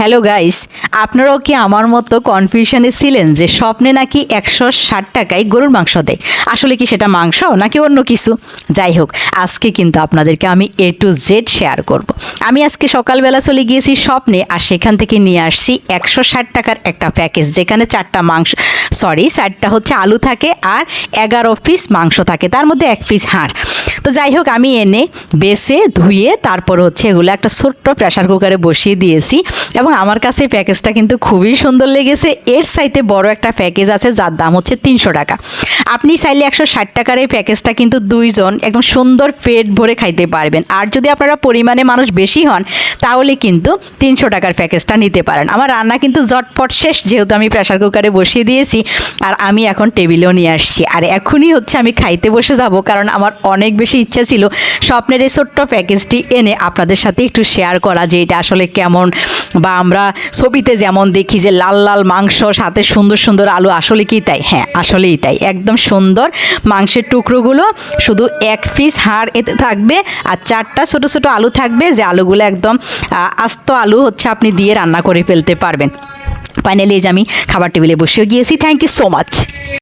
Hello guys আপনারাও কি আমার মতো কনফিউশনে ছিলেন যে স্বপ্নে নাকি একশো ষাট টাকায় গরুর মাংস দেয়? আসলে কি সেটা মাংস নাকি অন্য কিছু? যাই হোক, আজকে কিন্তু আপনাদেরকে আমি এ টু জেড শেয়ার করব। আমি আজকে সকালবেলা চলে গিয়েছি স্বপ্নে আর সেখান থেকে নিয়ে আসছি একশো ষাট টাকার একটা প্যাকেজ যেখানে চারটা মাংস সরি চারটা হচ্ছে আলু থাকে আর এগারো পিস মাংস থাকে, তার মধ্যে এক পিস হাড়। তো যাই হোক, আমি এনে বেছে, ধুয়ে তারপর হচ্ছে এগুলো একটা ছোট্ট প্রেশার কুকারে বসিয়ে দিয়েছি এবং আমার কাছে প্যাকেজটা কিন্তু খুবই সুন্দর লেগেছে। এর সাইতে বড় একটা প্যাকেজ আছে যার দাম হচ্ছে তিনশো টাকা। আপনি চাইলে একশো ষাট টাকার এই প্যাকেজটা কিন্তু দুইজন একদম সুন্দর পেট ভরে খাইতে পারবেন। আর যদি আপনারা পরিমাণে মানুষ বেশি হন, তাহলে কিন্তু তিনশো টাকার প্যাকেজটা নিতে পারেন। আমার রান্না কিন্তু জটপট শেষ, যেহেতু আমি প্রেশার কুকারে বসিয়ে দিয়েছি আর আমি এখন টেবিলেও নিয়ে আসছি। আর এখনই হচ্ছে আমি খাইতে বসে যাব, কারণ আমার অনেক বেশি ইচ্ছা ছিল। স্বপ্নের এই ছোট্ট প্যাকেজটি এনে আপনাদের সাথে একটু শেয়ার করা যে এটা আসলে কেমন বা আমরা ছবিতে যেমন দেখি যে লাল লাল মাংস, সাথে সুন্দর সুন্দর আলু, আসলে কি তাই? হ্যাঁ আসলেই তাই। একদম সুন্দর মাংসের টুকরোগুলো শুধু এক পিস হাড় এতে থাকবে আর চারটা ছোট ছোট আলু থাকবে যে আলুগুলো একদম আস্ত আলু হচ্ছে আপনি দিয়ে রান্না করে ফেলতে পারবেন। ফাইনালি আমি খাবার টেবিলে বসেও গিয়েছি। Thank you so much